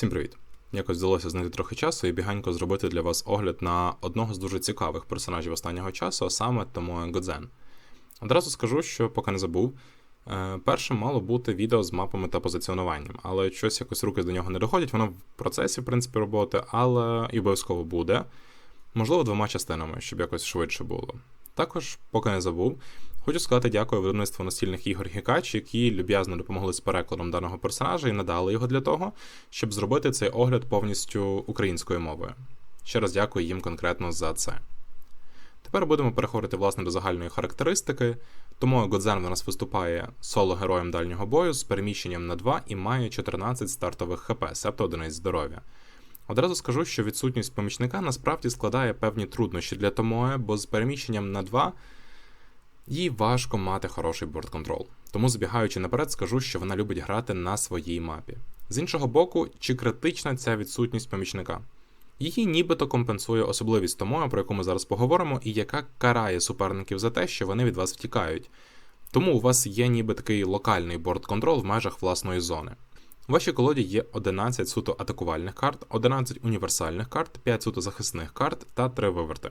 Всім привіт! Якось вдалося знайти трохи часу і бігенько зробити для вас огляд на одного з дуже цікавих персонажів останнього часу, а саме Томоe Годзен. Одразу скажу, що поки не забув. е, Першим мало бути відео з мапами та позиціонуванням, але щось якось руки до нього не доходять, воно в процесі, в принципі, роботи, але і обов'язково буде. Можливо, двома частинами, щоб якось швидше було. Також, поки не забув, хочу сказати дякую видавництву настільних ігор Гікач, які люб'язно допомогли з перекладом даного персонажа і надали його для того, щоб зробити цей огляд повністю українською мовою. Ще раз дякую їм конкретно за це. Тепер будемо переходити власне до загальної характеристики. Тому Годзен в нас виступає соло-героєм дальнього бою з переміщенням на 2 і має 14 стартових ХП, себто одиниць здоров'я. Одразу скажу, що відсутність помічника насправді складає певні труднощі для Томоe, бо з переміщенням на 2 їй важко мати хороший борт-контрол. Тому, збігаючи наперед, скажу, що вона любить грати на своїй мапі. З іншого боку, чи критична ця відсутність помічника? Її нібито компенсує особливість Томоя, про яку ми зараз поговоримо, і яка карає суперників за те, що вони від вас втікають. Тому у вас є ніби такий локальний борт-контрол в межах власної зони. У вашій колоді є 11 суто атакувальних карт, 11 універсальних карт, 5 суто захисних карт та 3 виверти.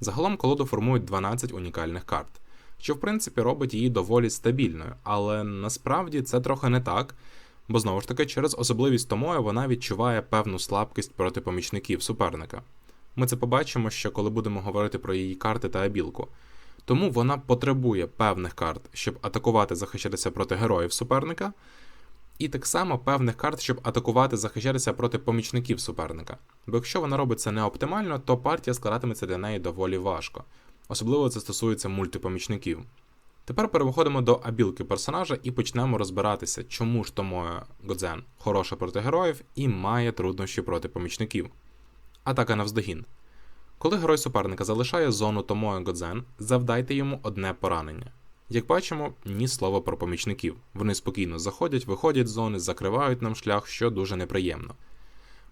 Загалом колоду формують 12 унікальних карт, що в принципі робить її доволі стабільною, але насправді це трохи не так, бо знову ж таки через особливість Томоя вона відчуває певну слабкість проти помічників суперника. Ми це побачимо, що коли будемо говорити про її карти та абілку. Тому вона потребує певних карт, щоб атакувати захищатися проти героїв суперника, і так само певних карт, щоб атакувати захищатися проти помічників суперника. Бо якщо вона робить це не оптимально, то партія складатиметься для неї доволі важко. Особливо це стосується мультипомічників. Тепер переходимо до абілки персонажа і почнемо розбиратися, чому ж Томоя Годзен хороша проти героїв і має труднощі проти помічників. Атака навздогін. Коли герой суперника залишає зону Томоя Годзен, завдайте йому одне поранення. Як бачимо, ні слова про помічників. Вони спокійно заходять, виходять з зони, закривають нам шлях, що дуже неприємно.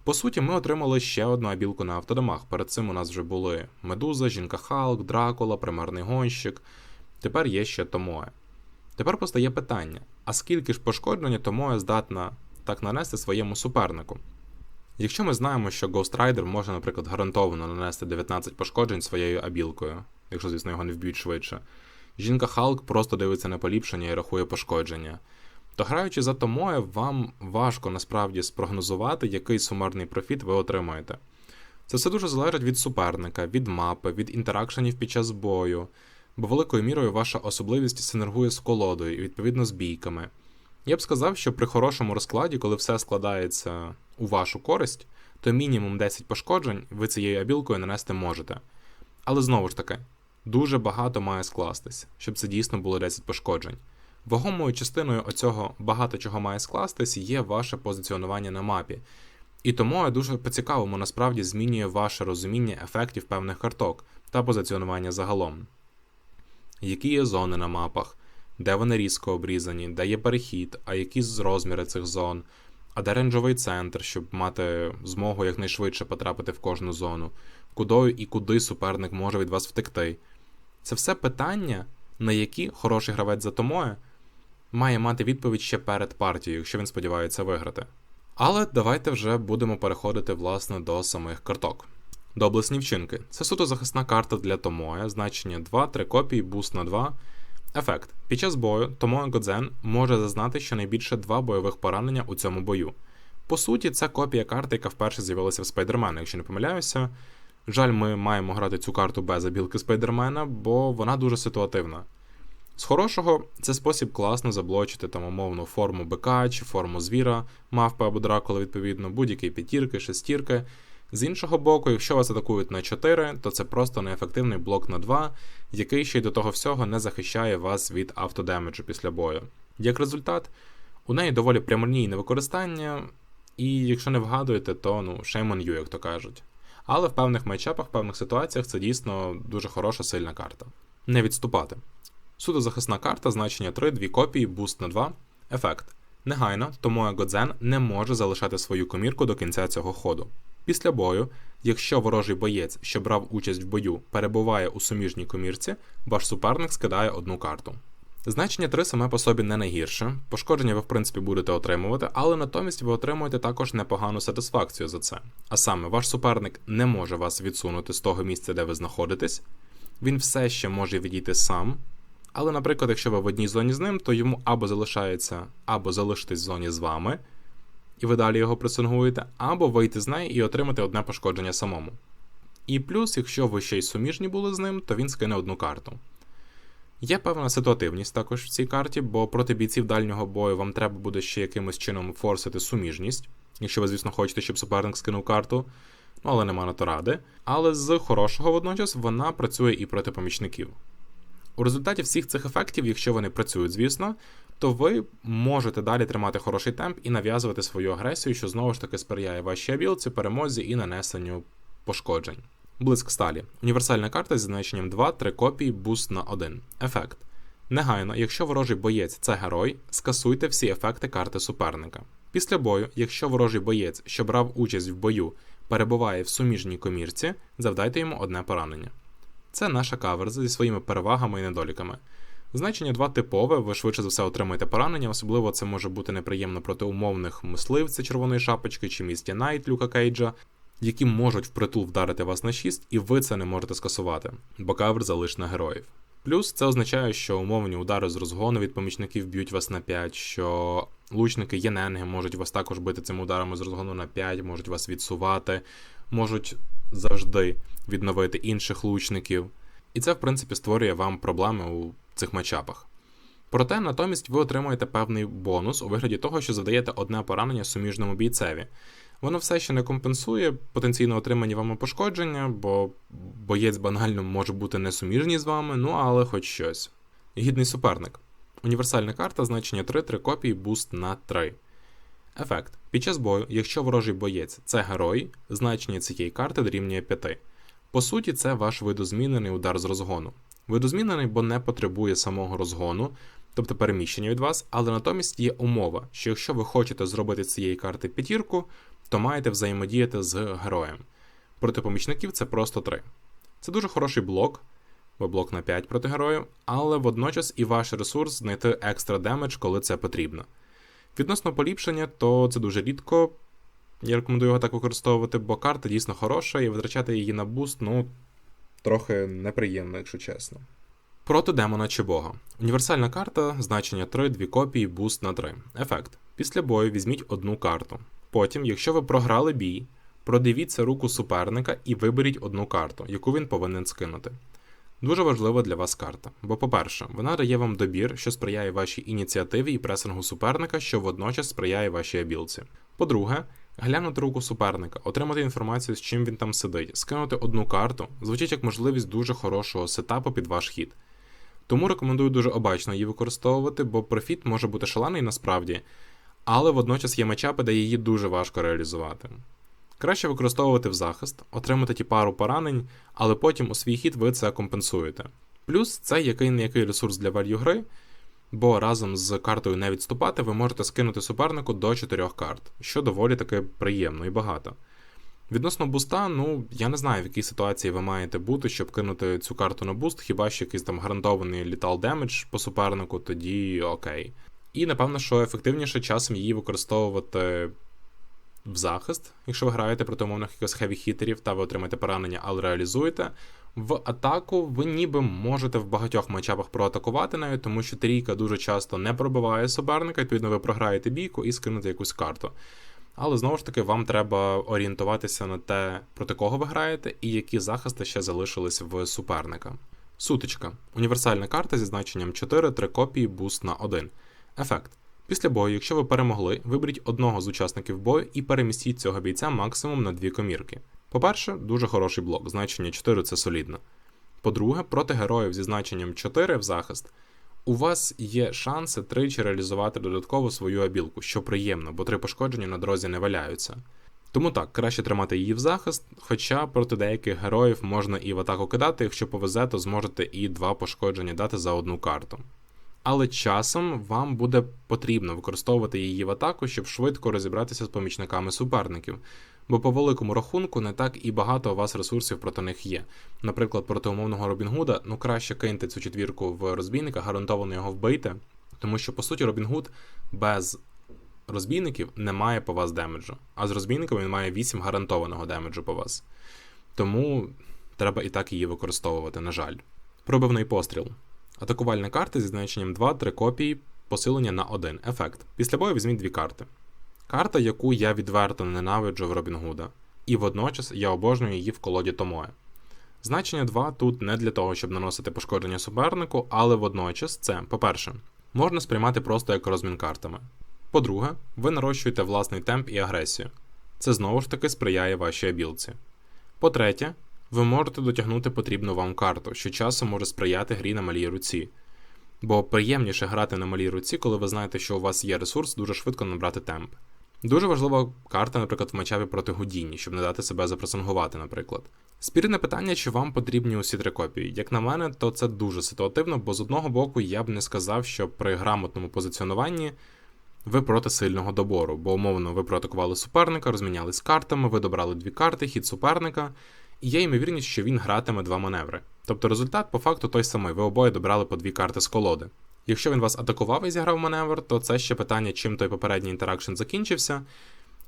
По суті, ми отримали ще одну абілку на автодомах. Перед цим у нас вже були Медуза, Жінка Халк, Дракула, Примарний гонщик. Тепер є ще Томоe. Тепер постає питання: а скільки ж пошкодження Томоe здатна так нанести своєму супернику? Якщо ми знаємо, що Ghost Rider може, наприклад, гарантовано нанести 19 пошкоджень своєю абілкою, якщо, звісно, його не вб'ють швидше, жінка Халк просто дивиться на поліпшення і рахує пошкодження. То граючи за Томоє, вам важко насправді спрогнозувати, який сумарний профіт ви отримаєте. Це все дуже залежить від суперника, від мапи, від інтеракшенів під час бою, бо великою мірою ваша особливість синергує з колодою і відповідно з бійками. Я б сказав, що при хорошому розкладі, коли все складається у вашу користь, то мінімум 10 пошкоджень ви цією абілкою нанести можете. Але знову ж таки, дуже багато має скластись, щоб це дійсно було 10 пошкоджень. Вагомою частиною оцього багато чого має скластись є ваше позиціонування на мапі. І тому я дуже по-цікавому насправді змінює ваше розуміння ефектів певних карток та позиціонування загалом. Які є зони на мапах, де вони різко обрізані, де є перехід, а які розміри цих зон, а де ренджовий центр, щоб мати змогу якнайшвидше потрапити в кожну зону, кудою і куди суперник може від вас втекти. Це все питання, на які хороший гравець за Томоє має мати відповідь ще перед партією, якщо він сподівається виграти. Але давайте вже будемо переходити власне до самих карток. Доблесні вчинки. Це суто захисна карта для Томоя, значення 2, 3 копії, буст на 2. Ефект. Під час бою Томоя Годзен може зазнати щонайбільше 2 бойових поранення у цьому бою. По суті, це копія карти, яка вперше з'явилася в Спайдермена, якщо не помиляюся. Жаль, ми маємо грати цю карту без обілки Спайдермена, бо вона дуже ситуативна. З хорошого, це спосіб класно заблочити там умовну форму БК чи форму звіра, мавпи або дракула, відповідно, будь-які п'ятірки, шестірки. З іншого боку, якщо вас атакують на 4, то це просто неефективний блок на 2, який ще й до того всього не захищає вас від автодемеджу після бою. Як результат, у неї доволі прямолінійне використання, і якщо не вгадуєте, то ну, shame on you, як то кажуть. Але в певних матчапах, в певних ситуаціях це дійсно дуже хороша сильна карта. Не відступати. Судозахисна карта, значення 3, 2 копії, буст на 2. Ефект. Негайно, тому Годзен не може залишати свою комірку до кінця цього ходу. Після бою, якщо ворожий боєць, що брав участь в бою, перебуває у суміжній комірці, ваш суперник скидає одну карту. Значення 3 саме по собі не найгірше. Пошкодження ви, в принципі, будете отримувати, але натомість ви отримуєте також непогану сатисфакцію за це. А саме, ваш суперник не може вас відсунути з того місця, де ви знаходитесь. Він все ще може відійти сам. Але, наприклад, якщо ви в одній зоні з ним, то йому або залишається, або залишитись в зоні з вами, і ви далі його пресингуєте, або вийти з неї і отримати одне пошкодження самому. І плюс, якщо ви ще й суміжні були з ним, то він скине одну карту. Є певна ситуативність також в цій карті, бо проти бійців дальнього бою вам треба буде ще якимось чином форсити суміжність, якщо ви, звісно, хочете, щоб суперник скинув карту, ну але нема на то ради. Але з хорошого водночас вона працює і проти помічників. У результаті всіх цих ефектів, якщо вони працюють, звісно, то ви можете далі тримати хороший темп і нав'язувати свою агресію, що знову ж таки сприяє вашій абілці, перемозі і нанесенню пошкоджень. Блиск сталі. Універсальна карта зі значенням 2, 3 копії, буст на 1. Ефект. Негайно, якщо ворожий боєць це герой, скасуйте всі ефекти карти суперника. Після бою, якщо ворожий боєць, що брав участь в бою, перебуває в суміжній комірці, завдайте йому одне поранення. Це наша каверза зі своїми перевагами і недоліками. Значення 2 типове, ви швидше за все отримаєте поранення, особливо це може бути неприємно проти умовних мисливця червоної шапочки чи місті Найт Люка Кейджа, які можуть впритул вдарити вас на 6, і ви це не можете скасувати, бо кавер залиш на героїв. Плюс це означає, що умовні удари з розгону від помічників б'ють вас на 5, що лучники єненги можуть вас також бити цими ударами з розгону на 5, можуть вас відсувати, можуть завжди відновити інших лучників. І це, в принципі, створює вам проблеми у цих матчапах. Проте, натомість, ви отримуєте певний бонус у вигляді того, що задаєте одне поранення суміжному бійцеві. Воно все ще не компенсує потенційно отримані вами пошкодження, бо боєць банально може бути несуміжній з вами, ну але хоч щось. Гідний суперник. Універсальна карта, значення 3, 3 копії, буст на 3. Ефект. Під час бою, якщо ворожий боєць це герой, значення цієї карти дорівнює 5. По суті, це ваш видозмінений удар з розгону. Видозмінений, бо не потребує самого розгону, тобто переміщення від вас, але натомість є умова, що якщо ви хочете зробити з цієї карти п'ятірку, то маєте взаємодіяти з героєм. Проти помічників це просто 3. Це дуже хороший блок, бо блок на 5 проти героїв, але водночас і ваш ресурс знайти екстра демедж, коли це потрібно. Відносно поліпшення, то це дуже рідко. Я рекомендую його так використовувати, бо карта дійсно хороша, і витрачати її на буст, ну, трохи неприємно, якщо чесно. Проти демона чи бога. Універсальна карта, значення 3, 2 копії, буст на 3. Ефект. Після бою візьміть одну карту. Потім, якщо ви програли бій, продивіться руку суперника і виберіть одну карту, яку він повинен скинути. Дуже важлива для вас карта, бо, по-перше, вона дає вам добір, що сприяє вашій ініціативі і пресингу суперника, що водночас сприяє вашій абілці. По-друге, глянути руку суперника, отримати інформацію, з чим він там сидить, скинути одну карту, звучить як можливість дуже хорошого сетапу під ваш хід. Тому рекомендую дуже обачно її використовувати, бо профіт може бути шалений насправді, але водночас є мечапи, де її дуже важко реалізувати. Краще використовувати в захист, отримати ті пару поранень, але потім у свій хід ви це компенсуєте. Плюс це який не який ресурс для валью гри, бо разом з картою не відступати ви можете скинути супернику до 4 карт, що доволі таки приємно і багато. Відносно буста, ну я не знаю, в якій ситуації ви маєте бути, щоб кинути цю карту на буст, хіба що якийсь там гарантований літал демедж по супернику, тоді окей. І напевно, що ефективніше часом її використовувати в захист, якщо ви граєте проти умовних якихось хеві-хітерів та ви отримаєте поранення, але реалізуєте. В атаку ви ніби можете в багатьох матчапах проатакувати нею, тому що трійка дуже часто не пробиває суперника, відповідно, ви програєте бійку і скинете якусь карту. Але знову ж таки, вам треба орієнтуватися на те, проти кого ви граєте, і які захисти ще залишились в суперника. Сутичка. Універсальна карта зі значенням 4, 3 копії, буст на 1. Ефект. Після бою, якщо ви перемогли, виберіть одного з учасників бою і перемістіть цього бійця максимум на дві комірки. По-перше, дуже хороший блок, значення 4 це солідно. По-друге, проти героїв зі значенням 4 в захист, у вас є шанси тричі реалізувати додатково свою абілку, що приємно, бо три пошкодження на дорозі не валяються. Тому так, краще тримати її в захист, хоча проти деяких героїв можна і в атаку кидати, якщо повезе, то зможете і два пошкодження дати за одну карту але часом вам буде потрібно використовувати її в атаку, щоб швидко розібратися з помічниками суперників. Бо по великому рахунку не так і багато у вас ресурсів проти них є. Наприклад, проти умовного Робінгуда, ну краще киньте цю четвірку в розбійника, гарантовано його вбийте, тому що по суті Робінгуд без розбійників не має по вас демеджу, а з розбійниками він має 8 гарантованого демеджу по вас. Тому треба і так її використовувати, на жаль. Пробивний постріл. Атакувальна карта зі значенням 2-3 копії, посилення на 1. Ефект. Після бою візьміть дві карти. Карта, яку я відверто ненавиджу в Робінгуда, і водночас я обожнюю її в колоді Томоe. Значення 2 тут не для того, щоб наносити пошкодження супернику, але водночас це, по-перше, можна сприймати просто як розмін картами. По-друге, ви нарощуєте власний темп і агресію. Це знову ж таки сприяє вашій абілці. По-третє, ви можете дотягнути потрібну вам карту, що часом може сприяти грі на малій руці. Бо приємніше грати на малій руці, коли ви знаєте, що у вас є ресурс дуже швидко набрати темп. Дуже важлива карта, наприклад, в матчапі проти Гудіні, щоб не дати себе запресингувати, наприклад. Спірне питання, чи вам потрібні усі три копії. Як на мене, то це дуже ситуативно, бо з одного боку я б не сказав, що при грамотному позиціонуванні ви проти сильного добору, бо умовно ви проатакували суперника, розмінялись картами, ви добрали дві карти, хід суперника, і є ймовірність, що він гратиме два маневри. Тобто результат по факту той самий, ви обоє добрали по дві карти з колоди. Якщо він вас атакував і зіграв маневр, то це ще питання, чим той попередній інтеракшн закінчився,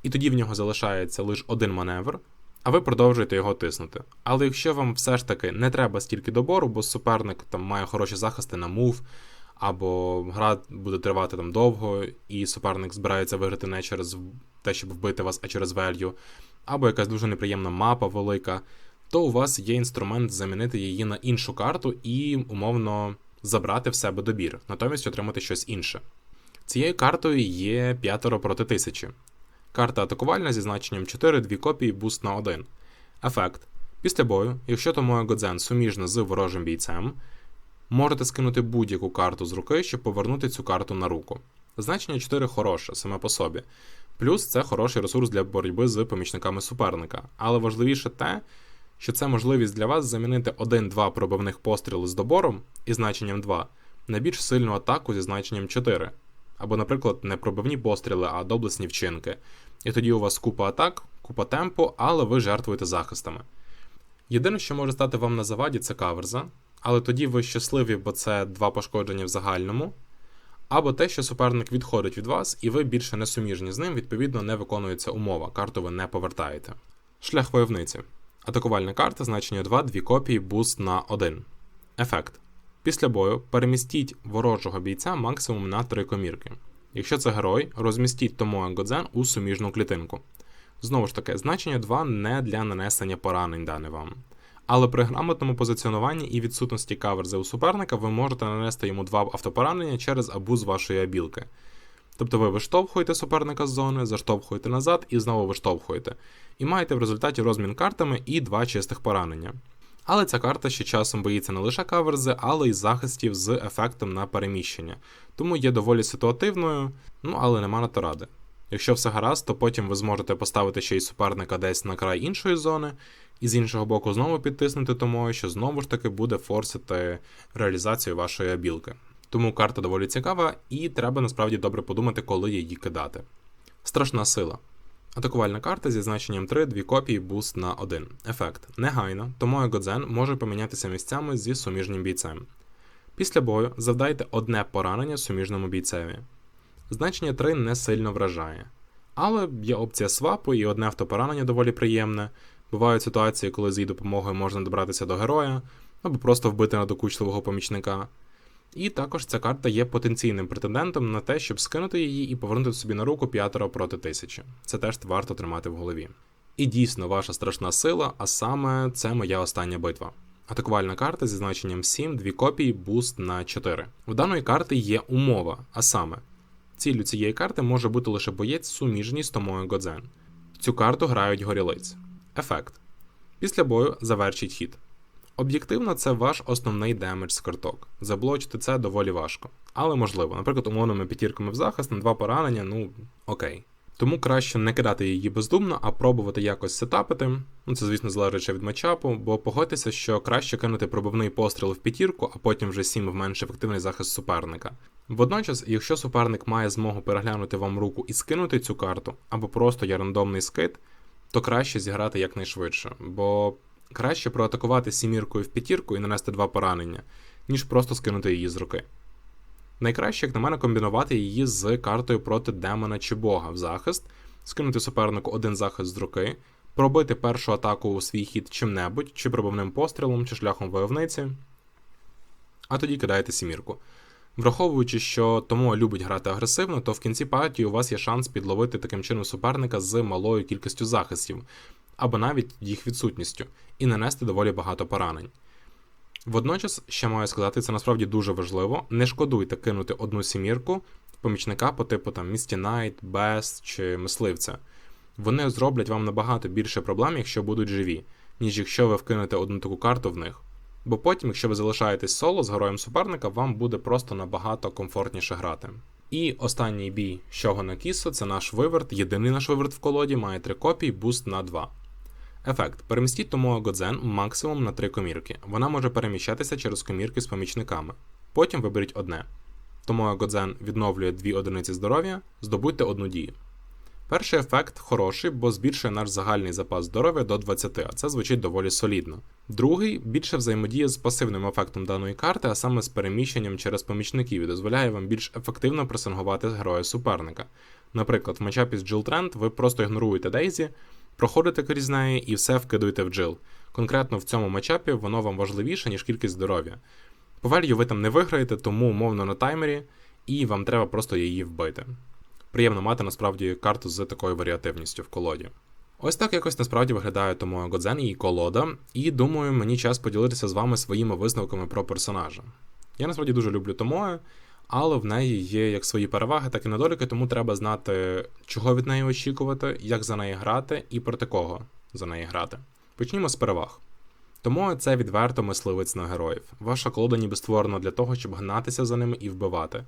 і тоді в нього залишається лише один маневр, а ви продовжуєте його тиснути. Але якщо вам все ж таки не треба стільки добору, бо суперник там має хороші захисти на мув, або гра буде тривати там довго, і суперник збирається виграти не через те, щоб вбити вас, а через велью, або якась дуже неприємна мапа велика, то у вас є інструмент замінити її на іншу карту і умовно забрати в себе добір, натомість отримати щось інше. Цією картою є п'ятеро проти тисячі. Карта атакувальна зі значенням 4, дві копії, буст на 1. Ефект. Після бою, якщо Томоя Годзен суміжна з ворожим бійцем, можете скинути будь-яку карту з руки, щоб повернути цю карту на руку. Значення 4 хороше саме по собі. Плюс це хороший ресурс для боротьби з помічниками суперника. Але важливіше те, що це можливість для вас замінити 1-2 пробивних постріли з добором і значенням 2 на більш сильну атаку зі значенням 4. Або, наприклад, не пробивні постріли, а доблесні вчинки. І тоді у вас купа атак, купа темпу, але ви жертвуєте захистами. Єдине, що може стати вам на заваді, це каверза, але тоді ви щасливі, бо це два пошкодження в загальному. Або те, що суперник відходить від вас, і ви більше не суміжні з ним, відповідно, не виконується умова, карту ви не повертаєте. Шлях войовниці. Атакувальна карта, значення 2, дві копії, буст на 1. Ефект. Після бою перемістіть ворожого бійця максимум на 3 комірки. Якщо це герой, розмістіть Томоа Годзен у суміжну клітинку. Знову ж таки, значення 2 не для нанесення поранень дане вам. Але при грамотному позиціонуванні і відсутності каверзи у суперника ви можете нанести йому два автопоранення через абуз вашої абілки. Тобто ви виштовхуєте суперника з зони, заштовхуєте назад і знову виштовхуєте. І маєте в результаті розмін картами і два чистих поранення. Але ця карта ще часом боїться не лише каверзи, але й захистів з ефектом на переміщення. Тому є доволі ситуативною, ну але нема на то ради. Якщо все гаразд, то потім ви зможете поставити ще й суперника десь на край іншої зони, і з іншого боку знову підтиснути тому, що знову ж таки буде форсити реалізацію вашої абілки. Тому карта доволі цікава, і треба насправді добре подумати, коли її кидати. Страшна сила. Атакувальна карта зі значенням 3, дві копії, буст на 1. Ефект. Негайно, тому Годзен може помінятися місцями зі суміжнім бійцем. Після бою завдайте одне поранення суміжному бійцеві. Значення 3 не сильно вражає. Але є опція свапу і одне автопоранення доволі приємне. Бувають ситуації, коли з її допомогою можна добратися до героя, або просто вбити надокучливого помічника. І також ця карта є потенційним претендентом на те, щоб скинути її і повернути собі на руку п'ятеро проти тисячі. Це теж варто тримати в голові. І дійсно ваша страшна сила, а саме це моя остання битва. Атакувальна карта зі значенням 7, дві копії, буст на 4. В даної карти є умова, а саме, ціллю цієї карти може бути лише боєць суміжній з Томою Годзен. Цю карту грають горілиць. Ефект. Після бою завершіть хід. Об'єктивно, це ваш основний демедж з карток. Заблочити це доволі важко. Але можливо, наприклад, умовними п'ятірками в захист на два поранення, ну окей. Тому краще не кидати її бездумно, а пробувати якось сетапити. Ну це, звісно, залежить від матчапу, бо погодьтеся, що краще кинути пробивний постріл в п'ятірку, а потім вже сім в менш ефективний захист суперника. Водночас, якщо суперник має змогу переглянути вам руку і скинути цю карту, або просто є рандомний скид, то краще зіграти якнайшвидше, бо краще проатакувати сіміркою в п'ятірку і нанести два поранення, ніж просто скинути її з руки. Найкраще, як на мене, комбінувати її з картою проти демона чи бога в захист, скинути супернику один захист з руки, пробити першу атаку у свій хід чим-небудь, чи пробивним пострілом, чи шляхом войовниці, а тоді кидаєте сімірку. Враховуючи, що тому любить грати агресивно, то в кінці партії у вас є шанс підловити таким чином суперника з малою кількістю захистів, або навіть їх відсутністю, і нанести доволі багато поранень. Водночас, ще маю сказати, це насправді дуже важливо. Не шкодуйте кинути одну сімірку помічника по типу там Місті Найт, Бест чи мисливця. Вони зроблять вам набагато більше проблем, якщо будуть живі, ніж якщо ви вкинете одну таку карту в них. Бо потім, якщо ви залишаєтесь соло з героєм суперника, вам буде просто набагато комфортніше грати. І останній бій Щого на Кісо це наш виверт, єдиний наш виверт в колоді, має 3 копії, буст на 2. Ефект. Перемістіть тому Годзен максимум на 3 комірки. Вона може переміщатися через комірки з помічниками. Потім виберіть одне. Тому Годзен відновлює 2 одиниці здоров'я, здобудьте одну дію. Перший ефект хороший, бо збільшує наш загальний запас здоров'я до 20, а це звучить доволі солідно. Другий більше взаємодіє з пасивним ефектом даної карти, а саме з переміщенням через помічників і дозволяє вам більш ефективно пресингувати героя суперника. Наприклад, в матчапі з Джил Тренд ви просто ігноруєте Дейзі, проходите крізь неї і все вкидуєте в Джил. Конкретно в цьому матчапі воно вам важливіше, ніж кількість здоров'я. По велью ви там не виграєте, тому умовно на таймері, і вам треба просто її вбити. Приємно мати насправді карту з такою варіативністю в колоді. Ось так якось насправді виглядає тому Годзен і колода, і думаю, мені час поділитися з вами своїми висновками про персонажа. Я насправді дуже люблю Томою, але в неї є як свої переваги, так і недоліки, тому треба знати, чого від неї очікувати, як за неї грати і проти кого за неї грати. Почнімо з переваг. Тому це відверто мисливець на героїв. Ваша колода ніби створена для того, щоб гнатися за ними і вбивати.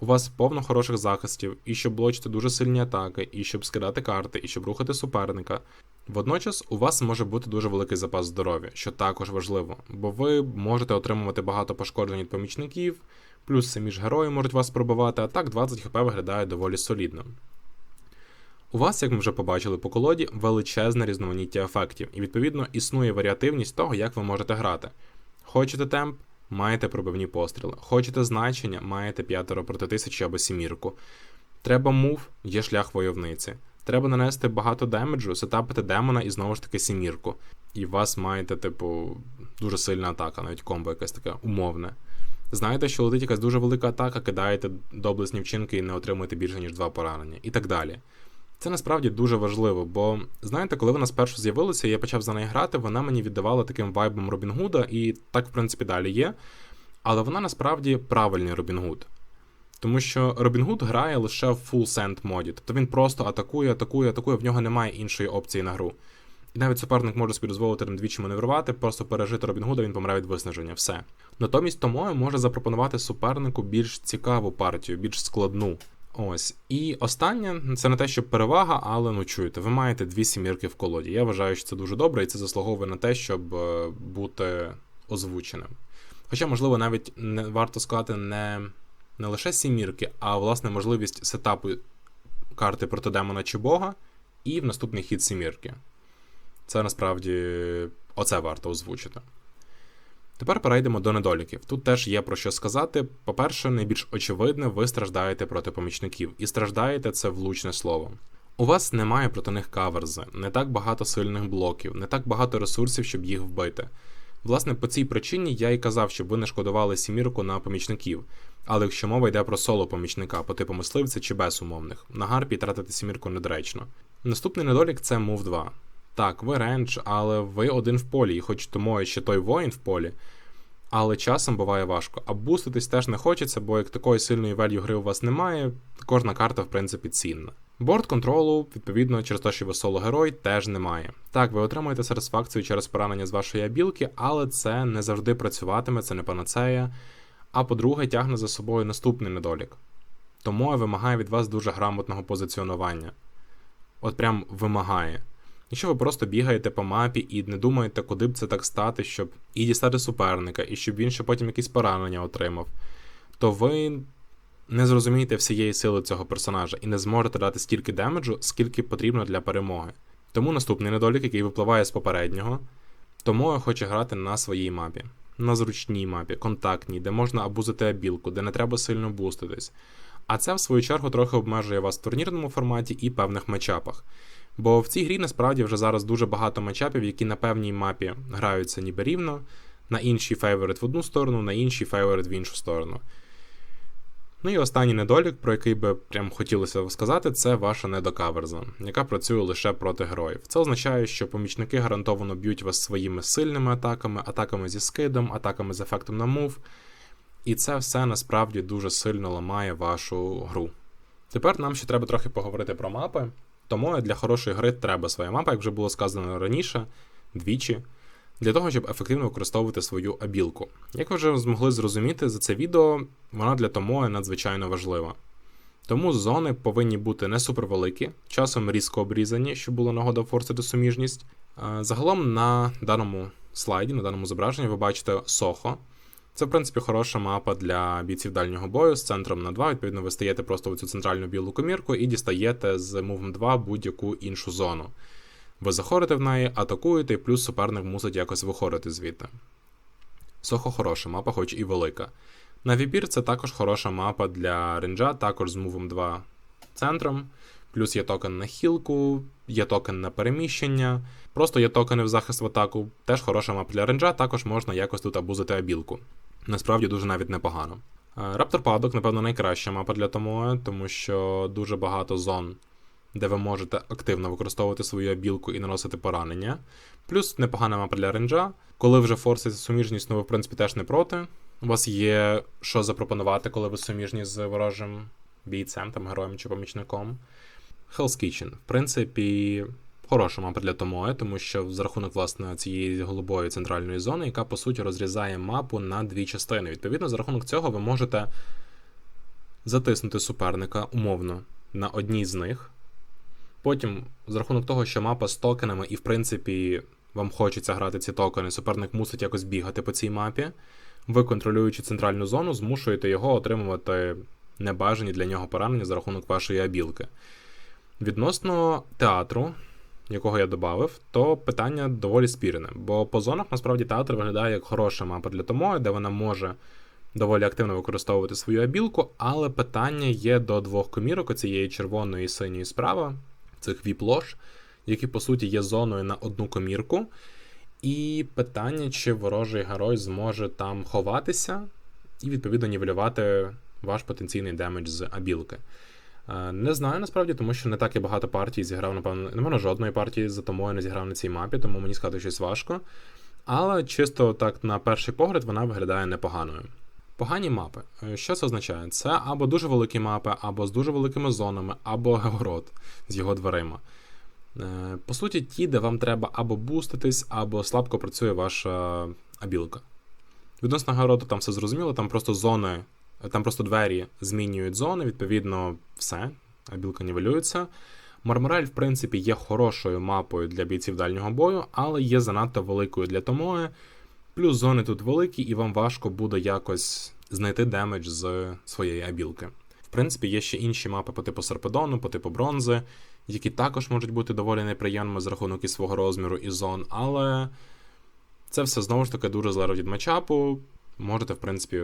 У вас повно хороших захистів, і щоб блочити дуже сильні атаки, і щоб скидати карти, і щоб рухати суперника. Водночас у вас може бути дуже великий запас здоров'я, що також важливо, бо ви можете отримувати багато пошкоджень від помічників, плюс самі ж герої можуть вас пробивати, а так 20 хп виглядає доволі солідно. У вас, як ми вже побачили по колоді, величезне різноманіття ефектів, і відповідно існує варіативність того, як ви можете грати. Хочете темп, маєте пробивні постріли. Хочете значення, маєте п'ятеро проти тисячі або сімірку. Треба мув, є шлях войовниці. Треба нанести багато демеджу, сетапити демона і знову ж таки сімірку. І у вас маєте, типу, дуже сильна атака, навіть комбо якесь таке умовне. Знаєте, що летить якась дуже велика атака, кидаєте доблесні вчинки і не отримуєте більше, ніж два поранення, і так далі. Це насправді дуже важливо, бо знаєте, коли вона спершу з'явилася, я почав за неї грати, вона мені віддавала таким вайбом Робін Гуда, і так, в принципі, далі є. Але вона насправді правильний Робін Гуд. Тому що Робін Гуд грає лише в full send моді, тобто він просто атакує, атакує, атакує, в нього немає іншої опції на гру. І навіть суперник може собі дозволити там двічі маневрувати, просто пережити Робін Гуда, він помре від виснаження. Все. Натомість Томою може запропонувати супернику більш цікаву партію, більш складну. Ось. І останнє це не те, що перевага, але ну чуєте, ви маєте дві сімірки в колоді. Я вважаю, що це дуже добре, і це заслуговує на те, щоб е, бути озвученим. Хоча, можливо, навіть не варто сказати не не лише сімірки, а власне можливість сетапу карти проти демона чи бога, і в наступний хід сімірки. Це насправді оце варто озвучити. Тепер перейдемо до недоліків. Тут теж є про що сказати. По-перше, найбільш очевидне, ви страждаєте проти помічників, і страждаєте це влучне слово. У вас немає проти них каверзи, не так багато сильних блоків, не так багато ресурсів, щоб їх вбити. Власне, по цій причині я і казав, щоб ви не шкодували сімірку на помічників. Але якщо мова йде про соло помічника по типу мисливця чи безумовних, на гарпі тратити сімірку недоречно. Наступний недолік це Move 2. Так, ви рендж, але ви один в полі, і хоч тому ще той воїн в полі, але часом буває важко. А буститись теж не хочеться, бо як такої сильної велью гри у вас немає, кожна карта, в принципі, цінна. Борт контролу, відповідно, через те, що ви соло-герой, теж немає. Так, ви отримуєте сатисфакцію через поранення з вашої абілки, але це не завжди працюватиме, це не панацея. А по-друге, тягне за собою наступний недолік. Тому вимагає від вас дуже грамотного позиціонування. От прям вимагає. Якщо ви просто бігаєте по мапі і не думаєте, куди б це так стати, щоб і дістати суперника, і щоб він ще потім якісь поранення отримав, то ви не зрозумієте всієї сили цього персонажа і не зможете дати стільки демеджу, скільки потрібно для перемоги. Тому наступний недолік, який випливає з попереднього, Томоя хоче грати на своїй мапі, на зручній мапі, контактній, де можна абузити абілку, де не треба сильно буститись. А це, в свою чергу, трохи обмежує вас в турнірному форматі і певних матчапах. Бо в цій грі насправді вже зараз дуже багато матчапів, які на певній мапі граються ніби рівно, на іншій фейворит в одну сторону, на іншій фейворит в іншу сторону. Ну і останній недолік, про який би прям хотілося сказати, це ваша недокаверза, яка працює лише проти героїв. Це означає, що помічники гарантовано б'ють вас своїми сильними атаками, атаками зі скидом, атаками з ефектом на мув. І це все насправді дуже сильно ламає вашу гру. Тепер нам ще треба трохи поговорити про мапи. Тому для хорошої гри треба своя мапа, як вже було сказано раніше, двічі, для того, щоб ефективно використовувати свою абілку. Як ви вже змогли зрозуміти за це відео, вона для Томоя надзвичайно важлива. Тому зони повинні бути не супервеликі, часом різко обрізані, щоб було нагода форсити суміжність. Загалом на даному слайді, на даному зображенні, ви бачите Сохо. Це, в принципі, хороша мапа для бійців дальнього бою з центром на 2. Відповідно, ви стаєте просто в цю центральну білу комірку і дістаєте з мувом 2 будь-яку іншу зону. Ви заходите в неї, атакуєте, і плюс суперник мусить якось виходити звідти. Сохо хороша мапа, хоч і велика. На Віпір це також хороша мапа для ренджа, також з мувом 2 центром. Плюс є токен на хілку, є токен на переміщення. Просто є токени в захист в атаку. Теж хороша мапа для ренджа, також можна якось тут абузити абілку. Насправді дуже навіть непогано. Раптор Падок, напевно, найкраща мапа для Томоя, тому що дуже багато зон, де ви можете активно використовувати свою абілку і наносити поранення. Плюс непогана мапа для ренджа. Коли вже форситься суміжність, ну ви в принципі теж не проти. У вас є що запропонувати, коли ви суміжні з ворожим бійцем, там героєм чи помічником. Hell's Kitchen. В принципі, хороша мапа для Томоя, тому що за рахунок власне цієї голубої центральної зони, яка по суті розрізає мапу на дві частини. Відповідно, за рахунок цього ви можете затиснути суперника умовно на одній з них. Потім, за рахунок того, що мапа з токенами, і в принципі вам хочеться грати ці токени, суперник мусить якось бігати по цій мапі. Ви, контролюючи центральну зону, змушуєте його отримувати небажані для нього поранення за рахунок вашої абілки. Відносно театру, якого я додав, то питання доволі спірне. Бо по зонах насправді театр виглядає як хороша мапа для Томої, де вона може доволі активно використовувати свою абілку, але питання є до двох комірок, цієї червоної і синьої справа, цих віп-лож, які по суті є зоною на одну комірку. І питання, чи ворожий герой зможе там ховатися і, відповідно, нівелювати ваш потенційний демедж з абілки. Не знаю насправді, тому що не так і багато партій зіграв, напевно, напевно, жодної партії за Томою не зіграв на цій мапі, тому мені сказати щось важко. Але чисто так на перший погляд вона виглядає непоганою. Погані мапи. Що це означає? Це або дуже великі мапи, або з дуже великими зонами, або геород з його дверима. По суті, ті, де вам треба або буститись, або слабко працює ваша абілка. Відносно городу там все зрозуміло, там просто зони там просто двері змінюють зони, відповідно, все, а білка нівелюється. Марморель, в принципі, є хорошою мапою для бійців дальнього бою, але є занадто великою для Томоє. Плюс зони тут великі, і вам важко буде якось знайти демедж з своєї абілки. В принципі, є ще інші мапи по типу Серпедону, по типу бронзи, які також можуть бути доволі неприємними з рахунок і свого розміру і зон, але це все знову ж таки дуже залежить від матчапу. Можете, в принципі,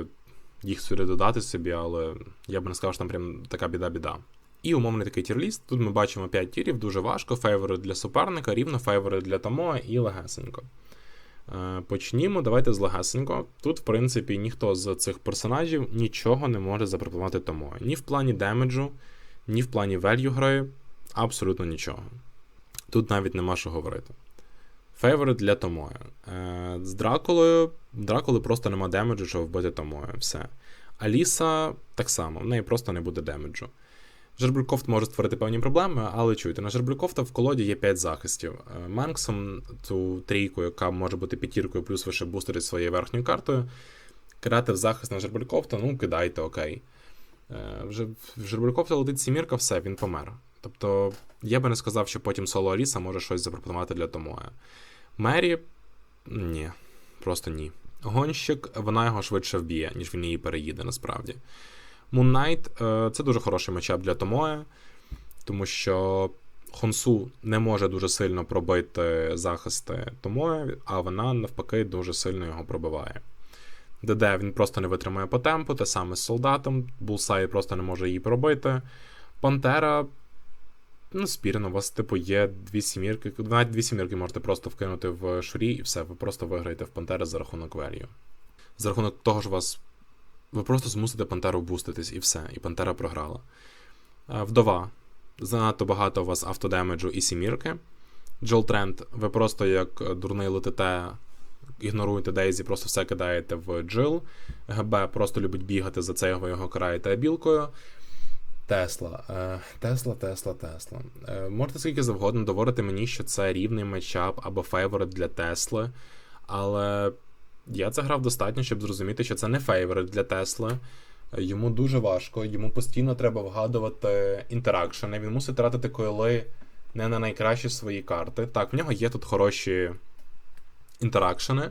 їх сюди додати собі, але я би не сказав, що там прям така біда-біда. І умовний такий тірліст. Тут ми бачимо 5 тірів, дуже важко. Фейвори для суперника, рівно фейвори для Томоа і легесенько. Е, почнімо, давайте з легесенько. Тут, в принципі, ніхто з цих персонажів нічого не може запропонувати Томоа. Ні в плані демеджу, ні в плані велью гри, абсолютно нічого. Тут навіть нема що говорити. Фейворит для Томоя. Е, з Дракулою. Дракули просто нема демеджу, щоб вбити Томою. Все. Аліса так само, в неї просто не буде демеджу. Жерблюкофт може створити певні проблеми, але чуйте, на Жерблюкофта в колоді є 5 захистів. Е, Менксом, цю трійку, яка може бути п'ятіркою, плюс ви ще бустерить своєю верхньою картою. Кидати захист на Жерблюкофта, ну кидайте, окей. Вже в Жерблюкофта летить сімірка, все, він помер. Тобто, я би не сказав, що потім соло Аліса може щось запропонувати для Томоя. Мері ні, просто ні. Гонщик, вона його швидше вб'є, ніж він її переїде, насправді. Knight е, це дуже хороший матчап для Томоя, тому що Хонсу не може дуже сильно пробити захисти Томоя, а вона навпаки дуже сильно його пробиває. ДД він просто не витримує по темпу, те саме з солдатом, Булсай просто не може її пробити. Пантера. Ну, спірно, у вас, типу, є дві сімірки. Навіть дві сімірки можете просто вкинути в шурі, і все, ви просто виграєте в Пантери за рахунок велію. За рахунок того ж вас. Ви просто змусите Пантеру буститись і все, і Пантера програла. Е, Вдова. Занадто багато у вас автодемеджу і сімірки. Джол Тренд, ви просто як дурний летите, ігноруєте Дейзі, просто все кидаєте в Джил. ГБ просто любить бігати за це, ви його караєте білкою. Тесла. Е, Тесла, Тесла, Тесла. Е, Можете скільки завгодно доводити мені, що це рівний матчап або фейворит для Тесли. Але я це грав достатньо, щоб зрозуміти, що це не фейворит для Тесли. Йому дуже важко, йому постійно треба вгадувати інтеракшени. Він мусить тратити койли не на найкращі свої карти. Так, в нього є тут хороші інтеракшени,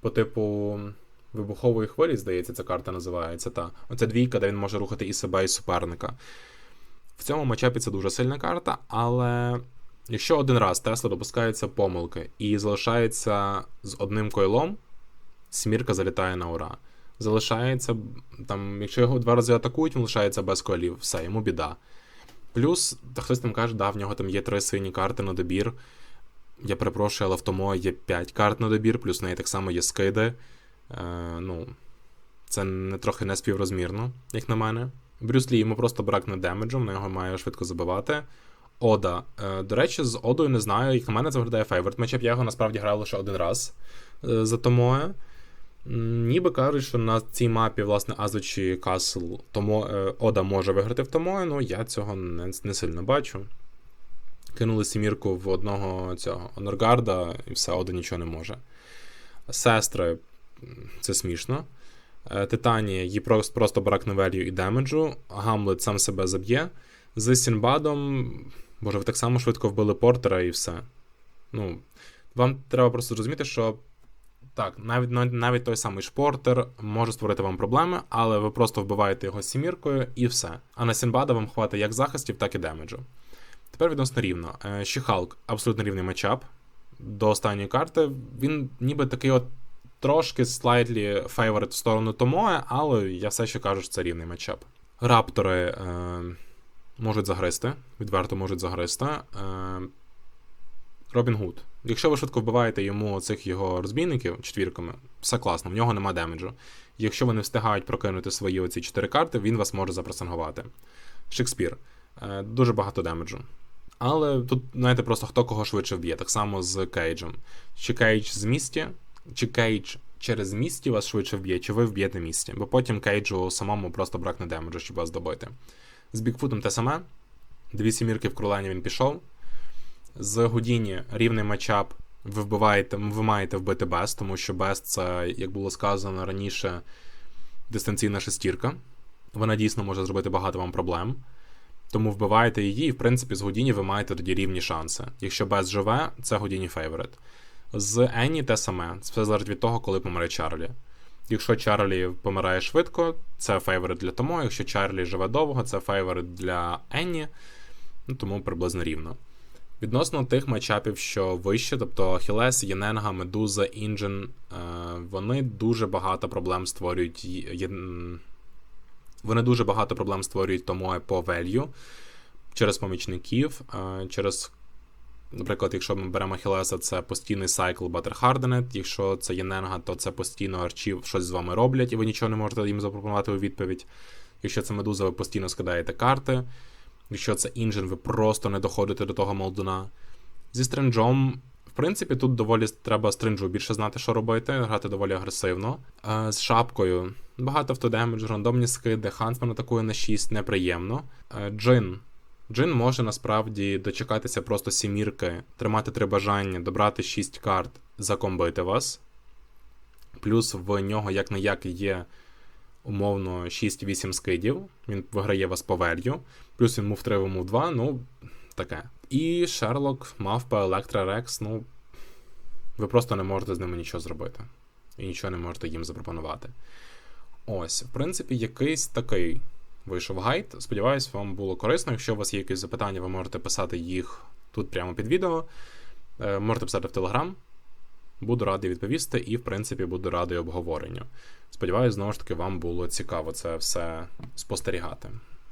по типу вибухової хвилі, здається, ця карта називається. Та. Оця двійка, де він може рухати і себе, і суперника. В цьому матчапі це дуже сильна карта, але якщо один раз Тесла допускається помилки і залишається з одним койлом, смірка залітає на ура. Залишається, там, якщо його два рази атакують, він лишається без койлів, все, йому біда. Плюс, та хтось там каже, да, в нього там є три сині карти на добір. Я перепрошую, але в тому є 5 карт на добір, плюс в неї так само є скиди. Е, ну, Це не трохи не співрозмірно, як на мене. Брюс Лі йому просто бракне демеджу, вона його має швидко забивати. Ода. Е, до речі, з Одою не знаю, як на мене це виглядає фейворит матчап. Я його насправді грав лише один раз е, за Томоє. Ніби кажуть, що на цій мапі, власне, Азучі Касл Томо, Ода може виграти в Томоє, але я цього не, не сильно бачу. Кинули сімірку в одного цього Оноргарда, і все, Ода нічого не може. Сестри, це смішно. Е, Титанія, їй просто, просто бракне велію і демеджу. Гамлет сам себе заб'є. З Сінбадом, боже, ви так само швидко вбили Портера і все. Ну, Вам треба просто зрозуміти, що так, навіть навіть той самий шпортер може створити вам проблеми, але ви просто вбиваєте його сіміркою і все. А на Сінбада вам хватить як захистів, так і демеджу. Тепер відносно рівно. Щихалк абсолютно рівний матчап. До останньої карти. Він ніби такий от трошки слайдлі фейворит в сторону Томоя, але я все ще кажу, що це рівний матчап. Раптори е, можуть загристи, відверто можуть загристи. Е, Робін Гуд. Якщо ви швидко вбиваєте йому цих його розбійників четвірками, все класно, в нього нема демеджу. Якщо вони встигають прокинути свої оці чотири карти, він вас може запросангувати. Шекспір. Е, дуже багато демеджу. Але тут, знаєте, просто хто кого швидше вб'є, так само з Кейджем. Чи Кейдж з місті, чи Кейдж через місті вас швидше вб'є, чи ви вб'єте місті, бо потім Кейджу самому просто бракне демеджу, щоб вас добити. З Бікфутом те саме. Дві сімірки в крулені він пішов. З Гудіні рівний матчап ви вбиваєте, ви маєте вбити Бес, тому що Бес це, як було сказано раніше, дистанційна шестірка. Вона дійсно може зробити багато вам проблем. Тому вбиваєте її, і, в принципі, з Гудіні ви маєте тоді рівні шанси. Якщо Бес живе, це Гудіні фейворит. З Енні те саме. Це залежить від того, коли помре Чарлі. Якщо Чарлі помирає швидко, це фейворит для Томо. Якщо Чарлі живе довго, це фейворит для Енні. Ну, Тому приблизно рівно. Відносно тих матчапів, що вище, тобто Хілес, Єненга, Медуза, Інджен, вони дуже багато проблем створюють. Вони дуже багато проблем створюють тому по велью через помічників, через. Наприклад, якщо ми беремо Хілеса, це постійний сайкл Batterhardened, Якщо це Єненга, то це постійно арчів щось з вами роблять, і ви нічого не можете їм запропонувати у відповідь. Якщо це медуза, ви постійно скидаєте карти. Якщо це інжен, ви просто не доходите до того молдуна. Зі стринджом, в принципі, тут доволі треба стринджу більше знати, що робити, грати доволі агресивно. А, з шапкою багато автодемедж, рандомні скиди, Хансман атакує на 6, неприємно. Джин. Джин може насправді дочекатися просто сімірки, тримати три бажання, добрати 6 карт, закомбити вас. Плюс в нього як не як є умовно 6-8 скидів. Він виграє вас по велью. Плюс він мув 3 мув 2, ну, таке. І Шерлок, Мавпа, Електра Рекс, ну. Ви просто не можете з ними нічого зробити. І нічого не можете їм запропонувати. Ось, в принципі, якийсь такий вийшов гайд. Сподіваюсь, вам було корисно. Якщо у вас є якісь запитання, ви можете писати їх тут прямо під відео. Е, Можете писати в Телеграм. Буду радий відповісти і, в принципі, буду радий обговоренню. Сподіваюсь, знову ж таки, вам було цікаво це все спостерігати.